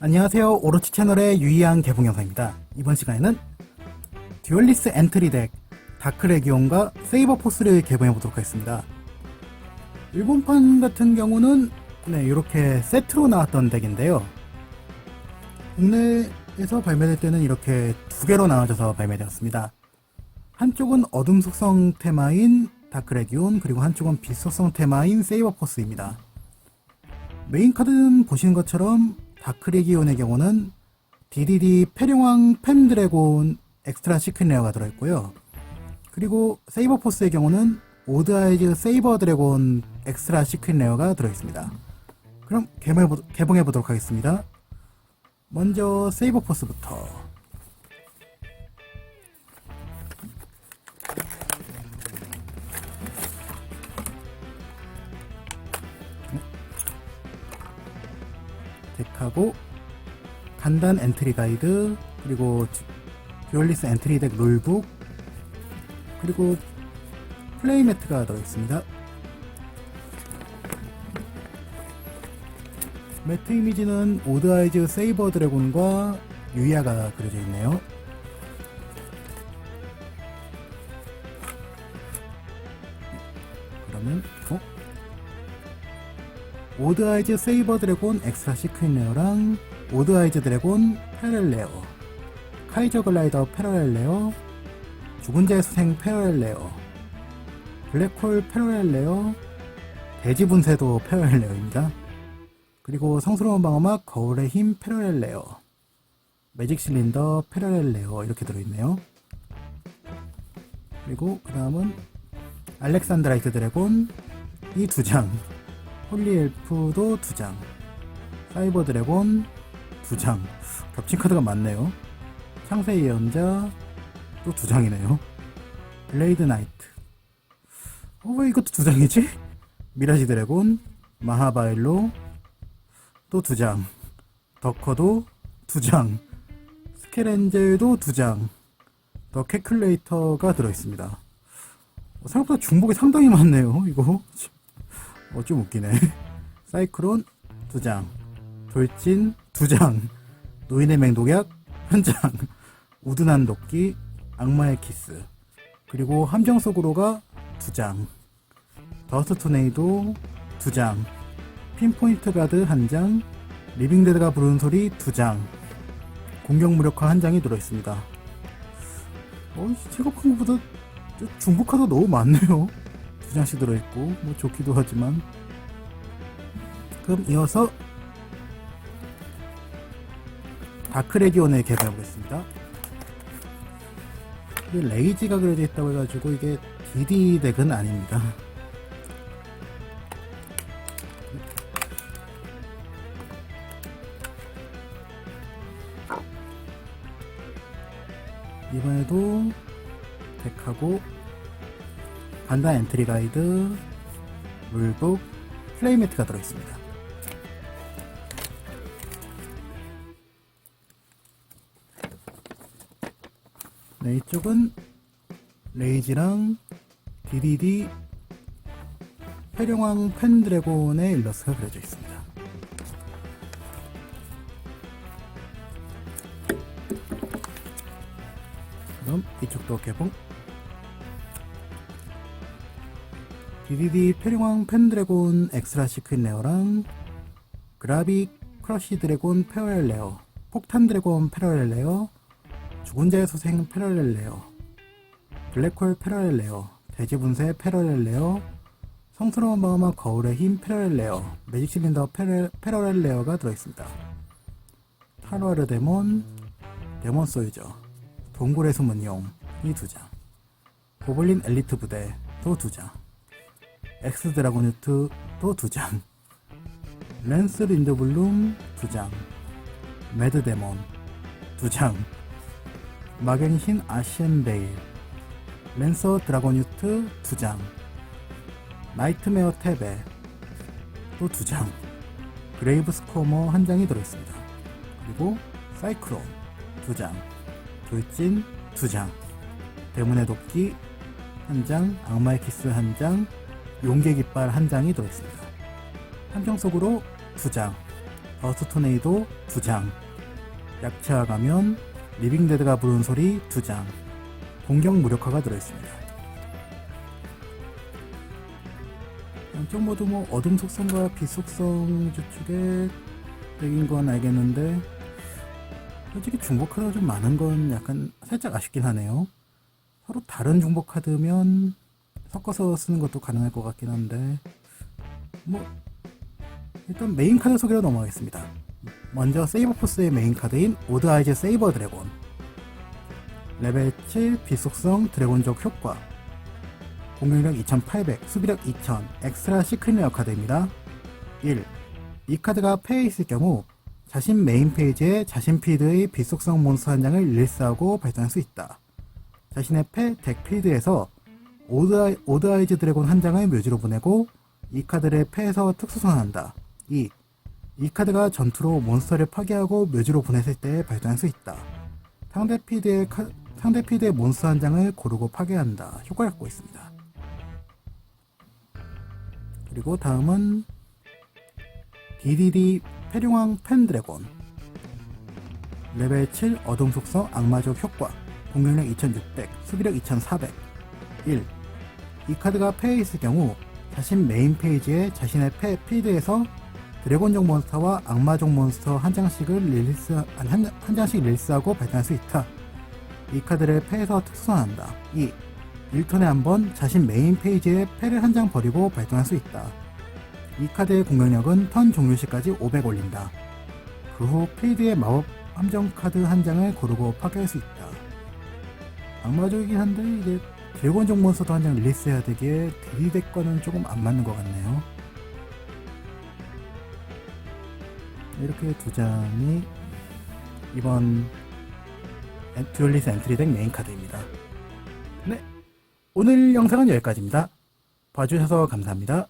안녕하세요. 오로치 채널의 유이한 개봉 영상입니다. 이번 시간에는 듀얼리스 엔트리 덱 다크레기온과 세이버 포스를 개봉해 보도록 하겠습니다. 일본판 같은 경우는 네, 이렇게 세트로 나왔던 덱인데요. 국내에서 발매될 때는 이렇게 두 개로 나눠져서 발매되었습니다. 한쪽은 어둠 속성 테마인 다크레기온 그리고 한쪽은 빛 속성 테마인 세이버 포스입니다. 메인 카드는 보시는 것처럼 다크레기온의 경우는 DDD 페룡왕 펜드래곤 엑스트라 시크릿 레어가 들어있고요. 그리고 세이버 포스의 경우는 오드아이즈 세이버 드래곤 엑스트라 시크릿 레어가 들어있습니다. 그럼 개봉해 보도록 하겠습니다. 먼저 세이버 포스부터 덱하고 간단 엔트리 가이드 그리고 듀- 듀얼리스 엔트리 덱 룰북 그리고 플레이 매트가 들어있습니다. 매트 이미지는 오드아이즈 세이버 드래곤과 유야가 그려져 있네요. 그러면 어? 오드아이즈 세이버 드래곤 엑스트라 시크릿 레어랑 오드아이즈 드래곤 패럴 레어 카이저 글라이더 패럴 레어 죽은 자의 수생 패럴 레어 블랙홀 패럴 레어 대지 분쇄도 패럴 레어입니다. 그리고 성스러운 방어막 거울의 힘 패럴 레어 매직 실린더 패럴 레어 이렇게 들어있네요. 그리고 그 다음은 알렉산드라이트 드래곤 이 두 장 홀리 엘프도 두 장, 사이버 드래곤 두 장, 겹친 카드가 많네요. 창세 예언자 또두 장이네요. 블레이드 나이트. 어, 왜 이것도 두 장이지? 미라지 드래곤, 마하바일로 또두 장, 더커도 두 장, 스켈엔젤도 두 장, 더 캐큘레이터가 들어있습니다. 어, 생각보다 중복이 상당히 많네요, 이거. 어, 좀 웃기네. 사이클론 두 장, 돌진 두 장, 노인의 맹독약 한 장, 우둔한 도끼, 악마의 키스, 그리고 함정 속으로가 두 장, 더스트 토네이도 두 장, 핀포인트 가드 한 장, 리빙데드가 부르는 소리 두 장, 공격 무력화 한 장이 들어있습니다. 어, 생각한 것보다 중복 카드 너무 많네요. 두 장씩 들어있고 뭐 좋기도 하지만 그럼 이어서 다크레기온을 개발해 보겠습니다. 이게 레이지가 그려져 있다고 해가지고 이게 DD 덱은 아닙니다. 이번에도 덱하고 간단 엔트리 가이드, 룰북, 플레이 매트가 들어있습니다. 네, 이쪽은 레이지랑 DDD 해령왕 펜드래곤의 일러스트가 그려져 있습니다. 그럼 이쪽도 개봉. DDD 페링왕 펜드래곤 엑스트라 시크릿 레어랑 그라비 크러쉬 드래곤 패러렐 레어 폭탄 드래곤 패러렐 레어 죽은 자의 소생 패러렐 레어 블랙홀 패러렐 레어 대지 분쇄 패러렐 레어 성스러운 마음과 거울의 힘 패러렐 레어 매직 실린더 패러렐 레어가 들어있습니다. 타로아르 데몬 데몬 소유저 동굴의 숨은 용 이 두 장. 고블린 엘리트 부대 또두장 엑스 드라곤 유트 또두 장, 랜스 린드블룸 두 장, 매드 데몬 두 장, 마겐신 아시엔 베일, 랜서 드라곤 유트 두 장, 나이트메어 테베 또두 장, 그레이브 스코머 한 장이 들어있습니다. 그리고 사이클론 두 장, 돌진 두 장, 대문의 도끼 한 장, 악마의 키스 한 장, 용계 깃발 한 장이 들어있습니다. 함정 속으로 두 장, 버스트 토네이도 2장, 약체화 가면, 리빙데드가 부르는 소리 2장, 공격 무력화가 들어있습니다. 양쪽 모두 뭐 어둠 속성과 빛 속성 주축의 덱인 건 알겠는데 솔직히 중복 카드가 좀 많은 건 약간 살짝 아쉽긴 하네요. 서로 다른 중복 카드면 섞어서 쓰는 것도 가능할 것 같긴 한데 뭐 일단 메인 카드 소개로 넘어가겠습니다. 먼저 세이버 포스의 메인 카드인 오드 아이즈 세이버 드래곤 레벨 7 비속성 드래곤족 효과 공격력 2800, 수비력 2000, 엑스트라 시크릿 카드입니다. 1. 이 카드가 패에 있을 경우 자신 메인 페이지에 자신 필드의 비속성 몬스터 한 장을 릴리스하고 발동할 수 있다. 자신의 패 덱 필드에서 오드아이, 오드 아이즈 드래곤 한 장을 묘지로 보내고 이 카드를 패에서 특수 소환한다. 2. 이 카드가 전투로 몬스터를 파괴하고 묘지로 보냈을 때 발동할 수 있다. 상대 필드의 카- 상대 필드의 몬스터 한 장을 고르고 파괴한다. 효과를 갖고 있습니다. 그리고 다음은 DDD 페룡왕 펜드래곤 레벨 7 어둠 속성 악마족 효과 공격력 2600 수비력 2400 1. 이 카드가 패에 있을 경우 자신 메인 페이지에 자신의 패 필드에서 드래곤족 몬스터와 악마족 몬스터 한 장씩을 릴리스 한, 한 장씩 릴리스하고 발동할 수 있다. 이 카드를 패에서 특수한다. 2. 1턴에 한 번 자신 메인 페이지에 패를 한 장 버리고 발동할 수 있다. 이 카드의 공격력은 턴 종료 시까지 500 올린다. 그 후 필드의 마법 함정 카드 한 장을 고르고 파괴할 수 있다. 악마족이긴 한데 이게 드래곤족 몬스터도 한 장 릴리스해야 되기에 드리덱과는 조금 안 맞는 것 같네요. 이렇게 두 장이 이번 엔- 듀얼리스 엔트리덱 메인 카드입니다. 네, 오늘 영상은 여기까지입니다. 봐주셔서 감사합니다.